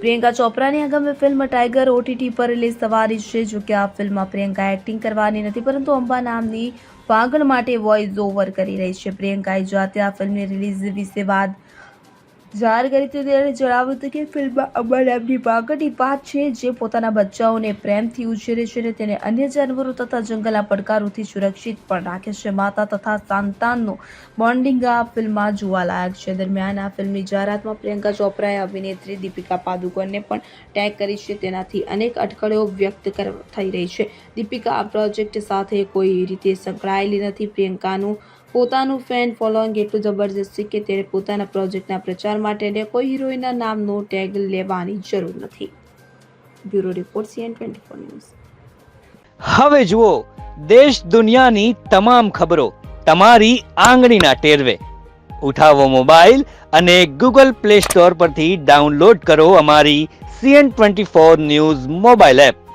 પ્રિયંકા ચોપરાની આગામી film Tiger OTT પર રિલીઝ થવાની છે, જો કે આ ફિલ્મમાં પ્રિયંકા એક્ટિંગ કરવાની નથી, પરંતુ અંબા નામની વાગણ માટે વોઇસ ઓવર કરી રહી છે. પ્રિયંકાએ જાતે આ ફિલ્મની રિલીઝ વિશે વાત જાહેર કરી હતી ત્યારે જણાવ્યું હતું કે ફિલ્મમાં અમર નામની વાગણની વાત છે જે પોતાના બચ્ચાઓને પ્રેમથી ઉછેરે છે અને તેને અન્ય જાનવરો તથા જંગલના પડકારોથી સુરક્ષિત પણ રાખે છે. માતા તથા સંતાનનું બોન્ડિંગ આ ફિલ્મમાં જોવાલાયક છે. દરમિયાન આ ફિલ્મની જાહેરાતમાં પ્રિયંકા ચોપરાએ અભિનેત્રી દીપિકા પાદુકોણને પણ ટેગ કરી છે. તેનાથી અનેક અટકળો વ્યક્ત થઈ રહી છે. દીપિકા આ પ્રોજેક્ટ સાથે કોઈ રીતે સંકળાયેલી નથી. પ્રિયંકાનું પોતાનું ફેન ફોલોઈંગ એટલું જબરજસ્ત છે કે તેણે પોતાના પ્રોજેક્ટના પ્રચાર માટે કોઈ હિરોઈનના નામનો ટેગ લેવાની જરૂર નથી. Bureau report CN twenty four news. હવે જુઓ, દેશ દુનિયાની તમામ ખબરો તમારી આંગળીના ટેરવે. ઉઠાવો મોબાઈલ અને ગૂગલ પ્લે સ્ટોર પરથી ડાઉનલોડ કરો અમારી CN twenty four news mobile app.